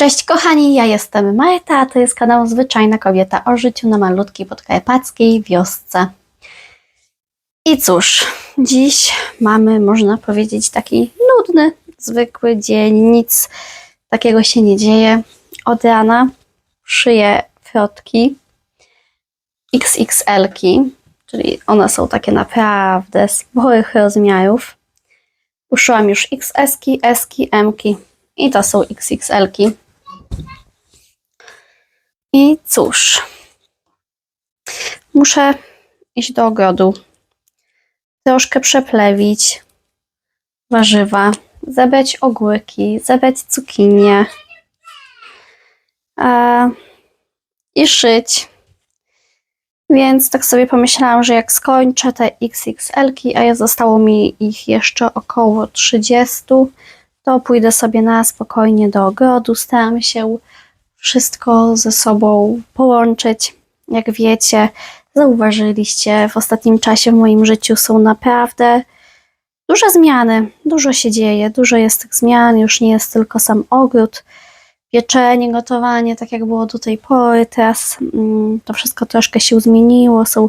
Cześć kochani, ja jestem Marta, a to jest kanał Zwyczajna Kobieta o życiu na malutkiej podkarpackiej wiosce. I cóż, dziś mamy, można powiedzieć, taki nudny, zwykły dzień, nic takiego się nie dzieje. Od rana szyję frotki XXL-ki, czyli one są takie naprawdę sporych rozmiarów. Uszyłam już XS-ki, S-ki, M-ki i to są XXL-ki. I cóż, muszę iść do ogrodu, troszkę przeplewić warzywa, zebrać ogórki, zebrać cukinie e, i szyć. Więc tak sobie pomyślałam, że jak skończę te XXL-ki, a ja zostało mi ich jeszcze około 30, to pójdę sobie na spokojnie do ogrodu. Staram się wszystko ze sobą połączyć. Jak wiecie, zauważyliście, w ostatnim czasie w moim życiu są naprawdę duże zmiany. Dużo się dzieje, dużo jest tych zmian. Już nie jest tylko sam ogród, pieczenie, gotowanie, tak jak było do tej pory. Teraz mm, to wszystko troszkę się zmieniło, są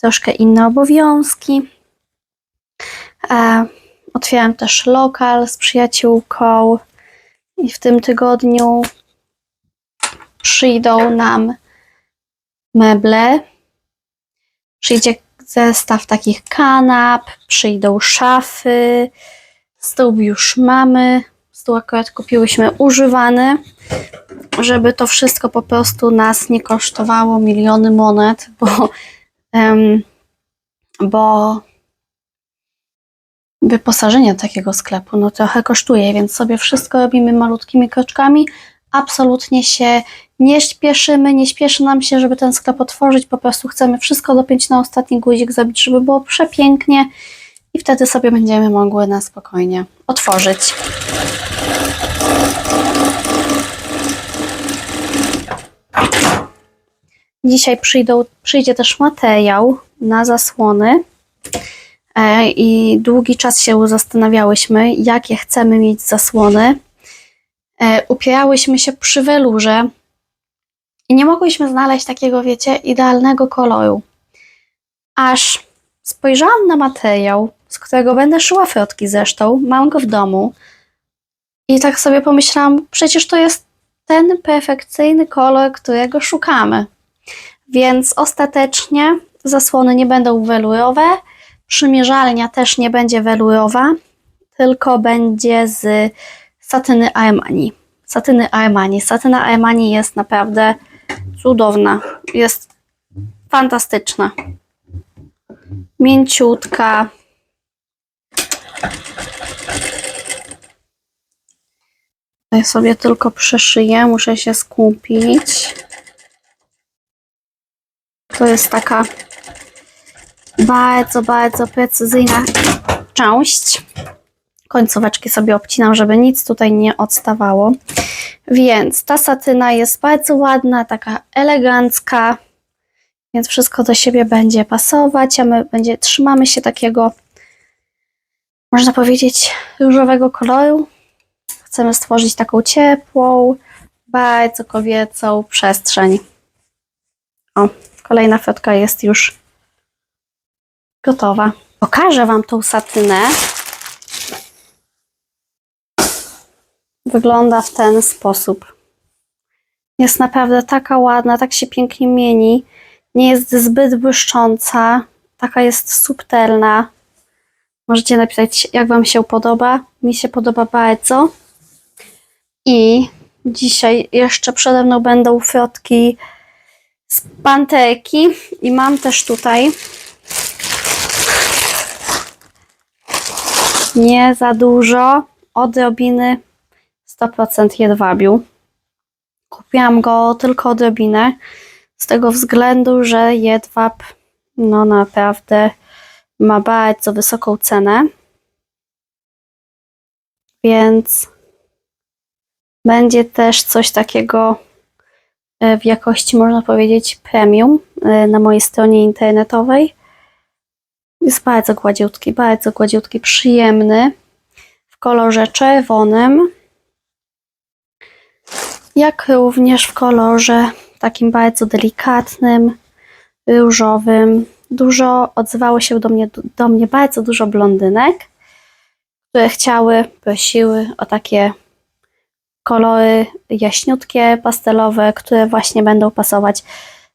troszkę inne obowiązki. E, otwieram też lokal z przyjaciółką i w tym tygodniu przyjdą nam meble, przyjdzie zestaw takich kanap, przyjdą szafy, stół już mamy, stół akurat kupiłyśmy używany, żeby to wszystko po prostu nas nie kosztowało miliony monet, bo, em, bo wyposażenie takiego sklepu no trochę kosztuje, więc sobie wszystko robimy malutkimi kroczkami, absolutnie się nie śpieszymy, nie śpieszy nam się, żeby ten sklep otworzyć, po prostu chcemy wszystko dopiąć na ostatni guzik, zrobić, żeby było przepięknie i wtedy sobie będziemy mogły na spokojnie otworzyć. Dzisiaj przyjdą, przyjdzie też materiał na zasłony e, i długi czas się zastanawiałyśmy, jakie chcemy mieć zasłony. E, upierałyśmy się przy welurze i nie mogłyśmy znaleźć takiego, wiecie, idealnego koloru. Aż spojrzałam na materiał, z którego będę szyła frotki zresztą, mam go w domu i tak sobie pomyślałam, przecież to jest ten perfekcyjny kolor, którego szukamy. Więc ostatecznie zasłony nie będą welurowe, przymierzalnia też nie będzie welurowa, tylko będzie z satyny Armani. Satyny Armani. Satyna Armani jest naprawdę cudowna. Jest fantastyczna. Mięciutka. Ja sobie tylko przeszyję, muszę się skupić. To jest taka bardzo, bardzo precyzyjna część końcóweczki sobie obcinam, żeby nic tutaj nie odstawało. Więc ta satyna jest bardzo ładna, taka elegancka, więc wszystko do siebie będzie pasować, a my będzie, trzymamy się takiego, można powiedzieć, różowego koloru. Chcemy stworzyć taką ciepłą, bardzo kobiecą przestrzeń. O, kolejna fotka jest już gotowa. Pokażę Wam tą satynę. Wygląda w ten sposób. Jest naprawdę taka ładna, tak się pięknie mieni. Nie jest zbyt błyszcząca, taka jest subtelna. Możecie napisać, jak Wam się podoba. Mi się podoba bardzo. I dzisiaj jeszcze przede mną będą frotki z panterki. I mam też tutaj nie za dużo odrobiny 100% jedwabiu. Kupiłam go tylko odrobinę, z tego względu, że jedwab no naprawdę ma bardzo wysoką cenę. Więc będzie też coś takiego e, w jakości, można powiedzieć, premium e, na mojej stronie internetowej. Jest bardzo gładziutki, bardzo gładziutki, przyjemny w kolorze czerwonym jak również w kolorze takim bardzo delikatnym, różowym. Dużo odzywało się do mnie, do mnie bardzo dużo blondynek, które chciały, prosiły o takie kolory jaśniutkie, pastelowe, które właśnie będą pasować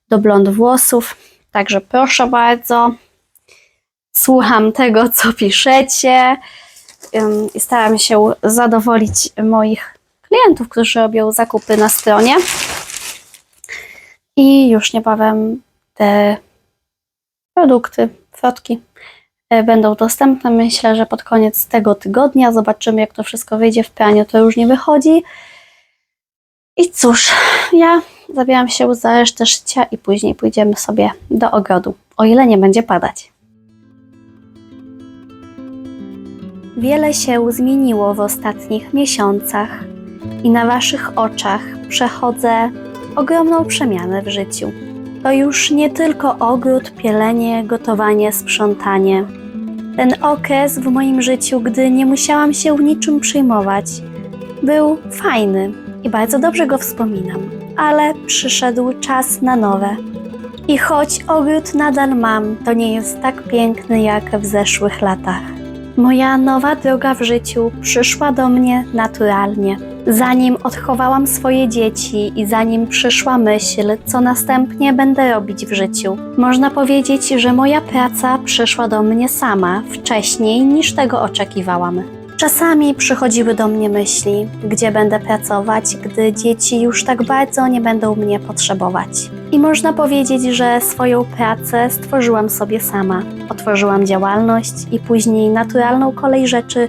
do blond włosów. Także proszę bardzo, słucham tego, co piszecie i staram się zadowolić moich klientów, którzy robią zakupy na stronie. I już niebawem te produkty, frotki e, będą dostępne. Myślę, że pod koniec tego tygodnia zobaczymy, jak to wszystko wyjdzie w praniu. To już nie wychodzi. I cóż, ja zabieram się za resztę życia i później pójdziemy sobie do ogrodu, o ile nie będzie padać. Wiele się zmieniło w ostatnich miesiącach i na Waszych oczach przechodzę ogromną przemianę w życiu. To już nie tylko ogród, pielenie, gotowanie, sprzątanie. Ten okres w moim życiu, gdy nie musiałam się niczym przejmować, był fajny i bardzo dobrze go wspominam, ale przyszedł czas na nowe. I choć ogród nadal mam, to nie jest tak piękny jak w zeszłych latach. Moja nowa droga w życiu przyszła do mnie naturalnie. Zanim odchowałam swoje dzieci i zanim przyszła myśl, co następnie będę robić w życiu, można powiedzieć, że moja praca przyszła do mnie sama wcześniej niż tego oczekiwałam. Czasami przychodziły do mnie myśli, gdzie będę pracować, gdy dzieci już tak bardzo nie będą mnie potrzebować. I można powiedzieć, że swoją pracę stworzyłam sobie sama. Otworzyłam działalność i później naturalną kolej rzeczy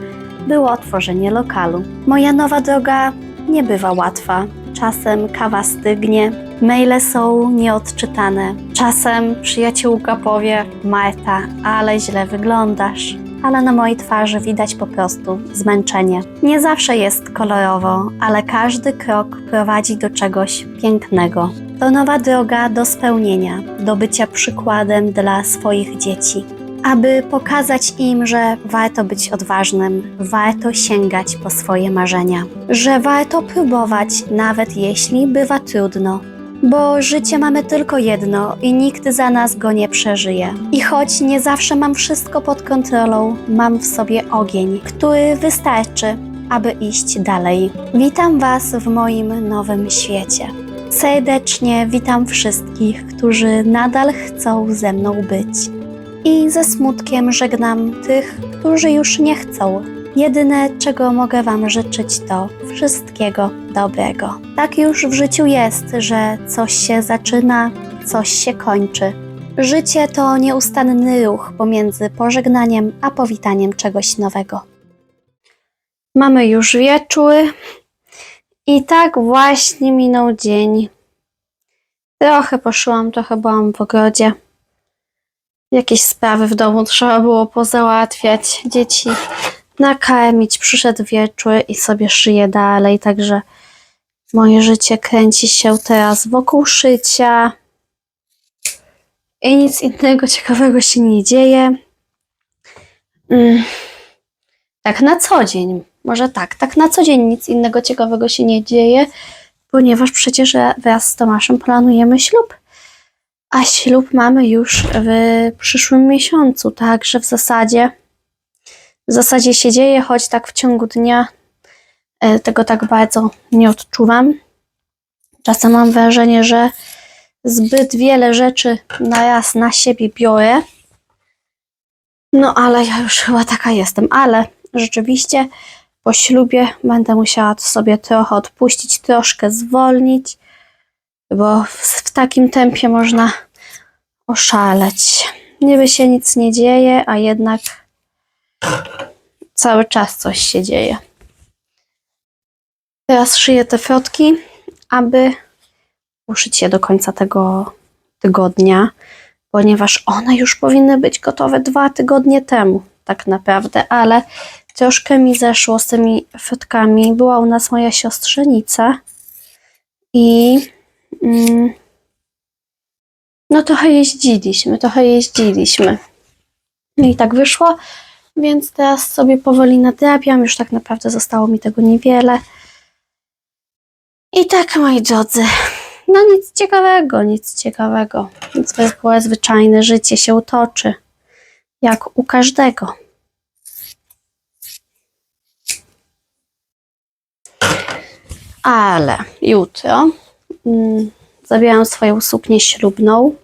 było otworzenie lokalu. Moja nowa droga nie bywa łatwa. Czasem kawa stygnie, maile są nieodczytane. Czasem przyjaciółka powie: Marta, ale źle wyglądasz. Ale na mojej twarzy widać po prostu zmęczenie. Nie zawsze jest kolorowo, ale każdy krok prowadzi do czegoś pięknego. To nowa droga do spełnienia, do bycia przykładem dla swoich dzieci aby pokazać im, że warto być odważnym, warto sięgać po swoje marzenia, że warto próbować, nawet jeśli bywa trudno. Bo życie mamy tylko jedno i nikt za nas go nie przeżyje. I choć nie zawsze mam wszystko pod kontrolą, mam w sobie ogień, który wystarczy, aby iść dalej. Witam Was w moim nowym świecie. Serdecznie witam wszystkich, którzy nadal chcą ze mną być i ze smutkiem żegnam tych, którzy już nie chcą. Jedyne, czego mogę Wam życzyć, to wszystkiego dobrego. Tak już w życiu jest, że coś się zaczyna, coś się kończy. Życie to nieustanny ruch pomiędzy pożegnaniem a powitaniem czegoś nowego. Mamy już wieczór i tak właśnie minął dzień. Trochę poszłam, trochę byłam w ogrodzie jakieś sprawy w domu trzeba było pozałatwiać, dzieci nakarmić, przyszedł wieczór i sobie szyję dalej, także moje życie kręci się teraz wokół szycia i nic innego ciekawego się nie dzieje. Mm. Tak na co dzień, może tak, tak na co dzień nic innego ciekawego się nie dzieje, ponieważ przecież wraz z Tomaszem planujemy ślub. A ślub mamy już w przyszłym miesiącu, także w zasadzie w zasadzie się dzieje, choć tak w ciągu dnia e, tego tak bardzo nie odczuwam. Czasem mam wrażenie, że zbyt wiele rzeczy na raz na siebie biorę. No ale ja już chyba taka jestem, ale rzeczywiście po ślubie będę musiała sobie trochę odpuścić, troszkę zwolnić bo w, takim tempie można oszaleć. Niby się nic nie dzieje, a jednak cały czas coś się dzieje. Teraz szyję te frotki, aby uszyć je do końca tego tygodnia, ponieważ one już powinny być gotowe dwa tygodnie temu, tak naprawdę, ale troszkę mi zeszło z tymi frotkami. Była u nas moja siostrzenica i Mm. No trochę jeździliśmy, trochę jeździliśmy. No i tak wyszło, więc teraz sobie powoli nadrabiam. Już tak naprawdę zostało mi tego niewiele. I tak, moi drodzy, no nic ciekawego, nic ciekawego. Zwykłe, zwyczajne życie się toczy, jak u każdego. Ale jutro mm, zabieram swoją suknię ślubną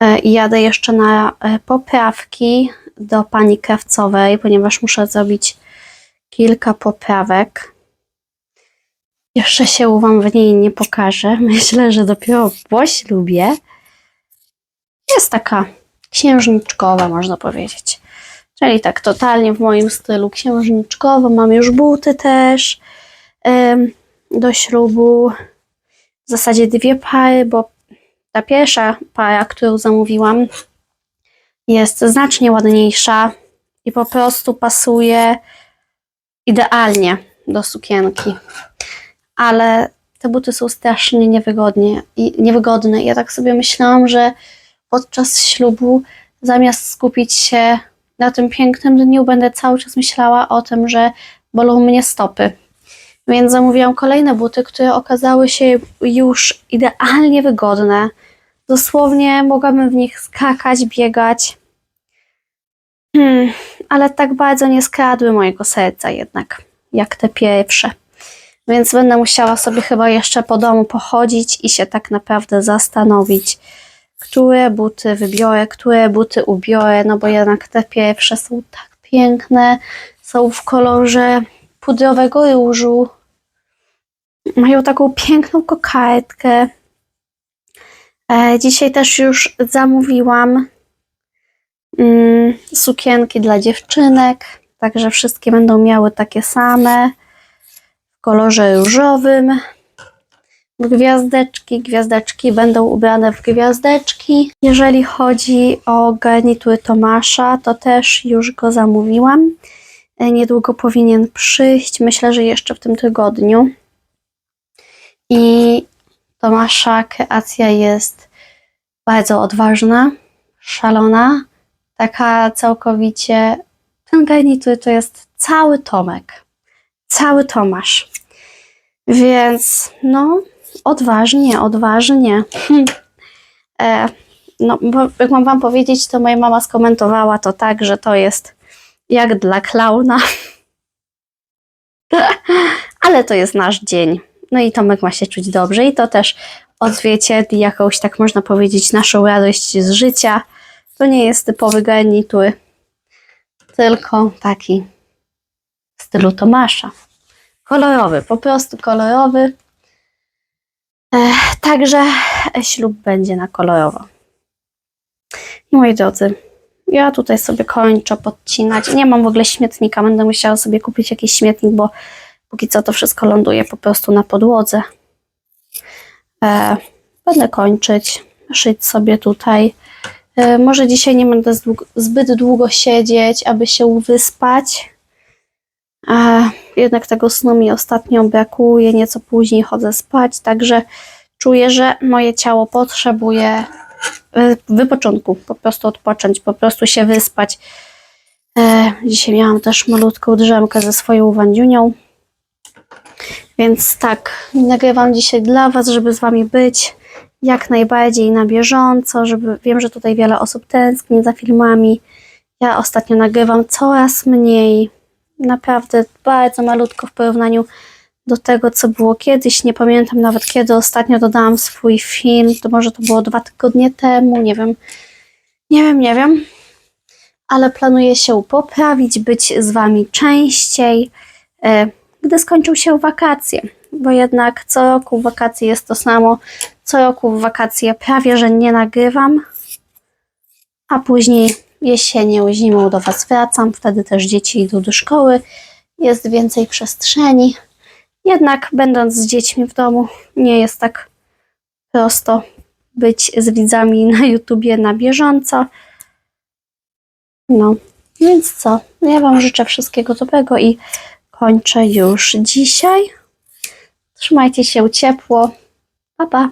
e, i jadę jeszcze na e, poprawki do pani krawcowej, ponieważ muszę zrobić kilka poprawek. Jeszcze się Wam w niej nie pokażę. Myślę, że dopiero po ślubie. Jest taka księżniczkowa, można powiedzieć. Czyli tak totalnie w moim stylu księżniczkowo. Mam już buty też do ślubu. W zasadzie dwie pary, bo ta pierwsza para, którą zamówiłam, jest znacznie ładniejsza i po prostu pasuje idealnie do sukienki. Ale te buty są strasznie niewygodnie i niewygodne. Ja tak sobie myślałam, że podczas ślubu zamiast skupić się na tym pięknym dniu, będę cały czas myślała o tym, że bolą mnie stopy. Więc zamówiłam kolejne buty, które okazały się już idealnie wygodne. Dosłownie mogłabym w nich skakać, biegać. Hmm, ale tak bardzo nie skradły mojego serca jednak, jak te pierwsze. Więc będę musiała sobie chyba jeszcze po domu pochodzić i się tak naprawdę zastanowić, które buty wybiorę, które buty ubiorę, no bo jednak te pierwsze są tak piękne, są w kolorze pudrowego różu, mają taką piękną kokardkę. E, dzisiaj też już zamówiłam mm, sukienki dla dziewczynek, także wszystkie będą miały takie same w kolorze różowym. Gwiazdeczki, gwiazdeczki będą ubrane w gwiazdeczki. Jeżeli chodzi o garnitur Tomasza, to też już go zamówiłam. E, Niedługo powinien przyjść, myślę, że jeszcze w tym tygodniu. I Tomasza kreacja jest bardzo odważna, szalona, taka całkowicie. Ten garnitur to jest cały Tomek, cały Tomasz. Więc no, odważnie, odważnie. Hm. E, no, bo jak mam wam powiedzieć, to moja mama skomentowała to tak, że to jest jak dla klauna. Ale to jest nasz dzień. No i Tomek ma się czuć dobrze i to też odzwierciedli jakąś, tak można powiedzieć, naszą radość z życia. To nie jest typowy garnitur, tylko taki w stylu Tomasza. Kolorowy, po prostu kolorowy. Ech, także ślub będzie na kolorowo. Moi drodzy, ja tutaj sobie kończę podcinać. Nie mam w ogóle śmietnika, będę musiała sobie kupić jakiś śmietnik, bo póki co to wszystko ląduje po prostu na podłodze. E, będę kończyć, szyć sobie tutaj. E, może dzisiaj nie będę zbyt długo siedzieć, aby się wyspać. E, jednak tego snu mi ostatnio brakuje, nieco później chodzę spać, także czuję, że moje ciało potrzebuje e, wypoczynku, po prostu odpocząć, po prostu się wyspać. E, dzisiaj miałam też malutką drzemkę ze swoją Wandziunią, więc tak, nagrywam dzisiaj dla Was, żeby z Wami być jak najbardziej na bieżąco, żeby wiem, że tutaj wiele osób tęskni za filmami. Ja ostatnio nagrywam coraz mniej, naprawdę bardzo malutko w porównaniu do tego, co było kiedyś. Nie pamiętam nawet, kiedy ostatnio dodałam swój film. To może to było dwa tygodnie temu, nie wiem. Nie wiem, nie wiem. Ale planuję się poprawić, być z Wami częściej, e, gdy skończą się wakacje. Bo jednak co roku w wakacje jest to samo. Co roku w wakacje prawie, że nie nagrywam. A później jesienią, zimą do Was wracam. Wtedy też dzieci idą do szkoły. Jest więcej przestrzeni. Jednak będąc z dziećmi w domu, nie jest tak prosto być z widzami na YouTubie na bieżąco. No, więc co? Ja Wam życzę wszystkiego dobrego i kończę już dzisiaj. Trzymajcie się ciepło. Pa, pa.